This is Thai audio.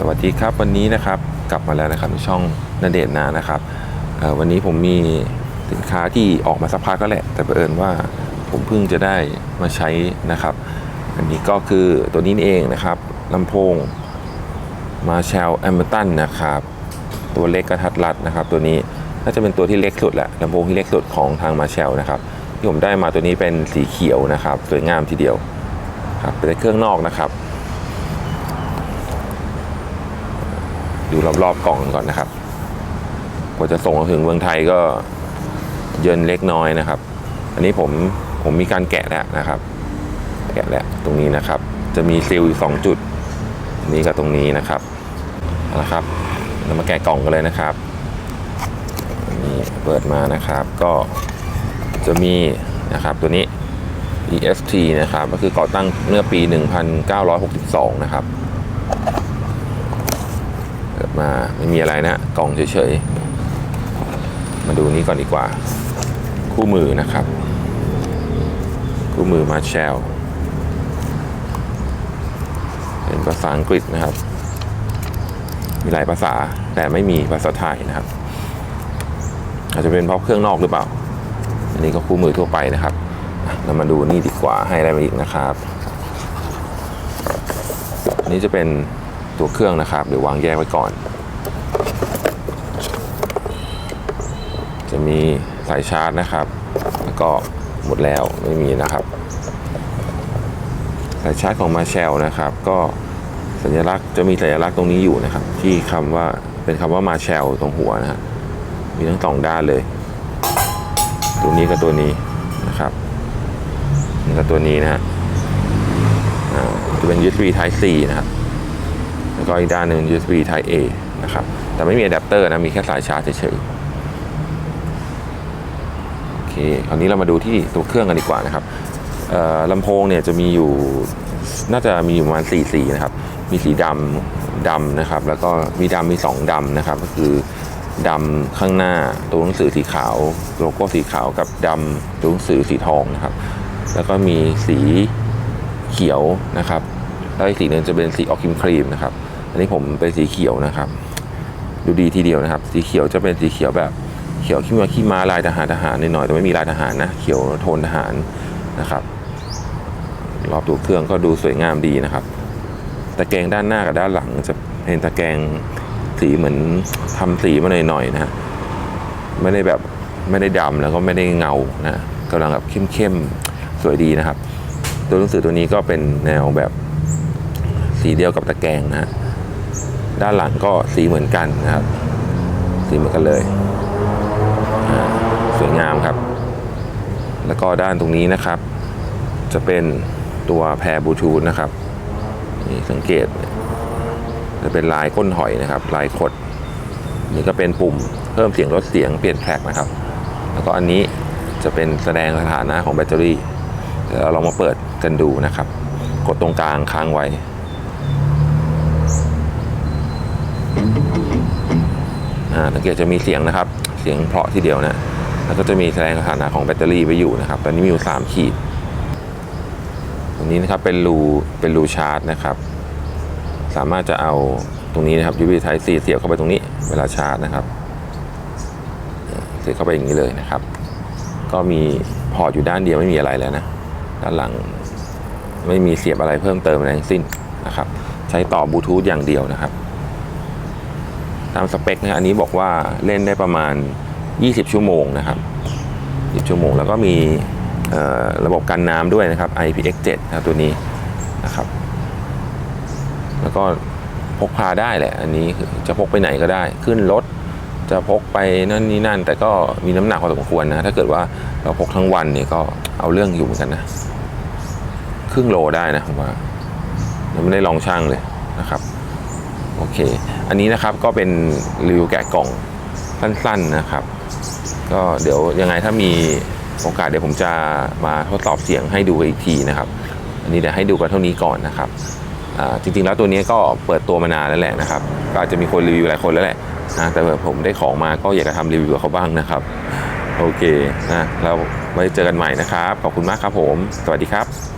สวัสดีครับวันนี้นะครับกลับมาแล้วนะครับในช่องนาเดชน์นานะครับวันนี้ผมมีสินค้าที่ออกมาสักพักก็แหละ แต่เผอิญว่าผมเพิ่งจะได้มาใช้นะครับ อันนี้ก็คือตัวนี้เองนะครับลำโพงมาแชลแอมเบอร์ตันนะครับ ตัวเล็กกระทัดรัดนะครับ ตัวนี้น่าจะเป็นตัวที่เล็กสุดแหละลำโพงที่เล็กสุดของทางมาแชลนะครับที่ผมได้มาตัวนี้เป็นสีเขียวนะครับสวยงามทีเดียวครับเป็นเครื่องนอกนะครับ ดูรอบๆกล่องก่อนนะครับกว่าจะส่งมาถึงเมืองไทยก็เยินเล็กน้อยนะครับ อันนี้ผมผมมีการแกะแล้วนะครับ แกะแล้วตรงนี้นะครับ จะมีซีลอยู่สองจุดนี้กับตรงนี้นะครับเอาละครับเรามาแกะกล่องกันเลยนะครับนนี้เปิดมานะครับ ก็จะมีนะครับตัวนี้ EST นะครับ ก็คือก่อตั้งเมื่อปี 1962 นะครับ มาไม่มีอะไรนะกล่องเฉยๆ มาดูนี้ก่อนดีกว่า คู่มือนะครับ คู่มือมาแชลเป็นภาษาอังกฤษนะครับ มีหลายภาษาแต่ไม่มีภาษาไทยนะครับ อาจจะเป็นเพราะเครื่องนอกหรือเปล่า อันนี้ก็คู่มือทั่วไปนะครับเรามาดูนี่ดีกว่าให้อะไรมาอีกนะครับ อันนี้จะเป็น ตัวเครื่องนะครับเดี๋ยววางแยกไว้ก่อน จะมีสายชาร์จนะครับ แล้วก็หมดแล้วไม่มีนะครับ สายชาร์จของมาแชลนะครับ ก็สัญลักษณ์จะมีสัญลักษณ์ตรงนี้อยู่นะครับ ที่คำว่าเป็นคำว่ามาแชลตรงหัวนะฮะมีทั้งสองด้านเลย ตัวนี้กับตัวนี้นะครับนี่กับตัวนี้นะฮะจะเป็น USB Type C นะครับ ก็อีกด้านหนึ่ง USB Type A นะครับ แต่ไม่มีอะแดปเตอร์นะ มีแค่สายชาร์จเฉยๆ โอเค คราวนี้เรามาดูที่ตัวเครื่องกันดีกว่านะครับลำโพงเนี่ยจะมีอยู่ น่าจะมีอยู่ประมาณ4สีนะครับ มีสีดำดำนะครับ แล้วก็มีดำมี 2ดำนะครับ ก็คือดำข้างหน้าตัวหนังสือสีขาว โลโก้สีขาวกับดำตัวหนังสือสีทองนะครับ แล้วก็มีสีเขียวนะครับแล้วอีกสีหนึ่งจะเป็นสีออกครีมครีมนะครับ อันนี้ผมเป็นสีเขียวนะครับ ดูดีทีเดียวนะครับ สีเขียวจะเป็นสีเขียวแบบเขียวขี้มาขี้ม้าลายทหารทหารนิดหน่อยแต่ไม่มีลายทหารนะเขียวโทนทหารนะครับ รอบตัวเครื่องก็ดูสวยงามดีนะครับตะแกรงด้านหน้ากับด้านหลังจะเป็นตะแกรงสีเหมือนทำสีมาหน่อยๆนะฮะไม่ได้แบบไม่ได้ดำแล้วก็ไม่ได้เงานะกำลังแบบเข้มๆสวยดีนะครับ ตัวหนังสือตัวนี้ก็เป็นแนวแบบสีเดียวกับตะแกรงนะฮะ ด้านหลังก็สีเหมือนกันนะครับ สีเหมือนกันเลยสวยงามครับ แล้วก็ด้านตรงนี้นะครับ จะเป็นตัวแพรบลูทูธนะครับนี่สังเกต จะเป็นลายก้นหอยนะครับ ลายคดนี่ก็เป็นปุ่มเพิ่มเสียงลดเสียงเปลี่ยนแทร็กนะครับ แล้วก็อันนี้จะเป็นแสดงสถานะของแบตเตอรี่เดี๋ยวเราลองมาเปิดกันดูนะครับ กดตรงกลางค้างไว้ อ่าสังเกตจะมีเสียงนะครับ เสียงเพราะทีเดียวนะแล้วก็จะมีแสดงสถานะของแบตเตอรี่ไว้อยู่นะครับ ตอนนี้มีอยู่ 3 ขีดตรงนี้นะครับเป็นรูเป็นรูชาร์จนะครับ สามารถจะเอาตรงนี้นะครับ USB Type C เสียบเข้าไปตรงนี้ เวลาชาร์จนะครับ เสียบเข้าไปอย่างนี้เลยนะครับ ก็มีพอร์ตอยู่ด้านเดียวไม่มีอะไรแล้วนะ ด้านหลังไม่มีเสียบอะไรเพิ่มเติมอะไรทั้งสิ้นนะครับ ใช้ต่อบลูทูธอย่างเดียวนะครับามสเปคนะอันนี้บอกว่าเล่นได้ประมาณ 20 ชั่วโมงนะครับ20ชั่วโมง แล้วก็มีระบบกันน้ำด้วยนะครับ IPX7 นะตัวนี้นะครับ แล้วก็พกพาได้แหละ อันนี้จะพกไปไหนก็ได้ ขึ้นรถจะพกไปนั่นนี่นั่น แต่ก็มีน้ำหนักพอสมควรนะ ถ้าเกิดว่าเราพกทั้งวันเนี่ยก็เอาเรื่องอยู่เหมือนกันนะ ครึ่งโลได้นะผมว่าไม่ได้ลองช่างเลยนะครับ โอเค อันนี้นะครับก็เป็นรีวิวแกะกล่องสั้นๆนะครับ ก็เดี๋ยวยังไงถ้ามีโอกาสเดี๋ยวผมจะมาทดสอบเสียงให้ดูอีกทีนะครับ อันนี้เดี๋ยวให้ดูกันเท่านี้ก่อนนะครับจริงๆแล้วตัวนี้ก็เปิดตัวมานานแล้วแหละนะครับก็อาจจะมีคนรีวิวหลายคนแล้วแหละนะแต่ผมได้ของมาก็อยากจะทำรีวิวกับเขาบ้างนะครับ โอเคนะเราไว้เจอกันใหม่นะครับ ขอบคุณมากครับผม สวัสดีครับ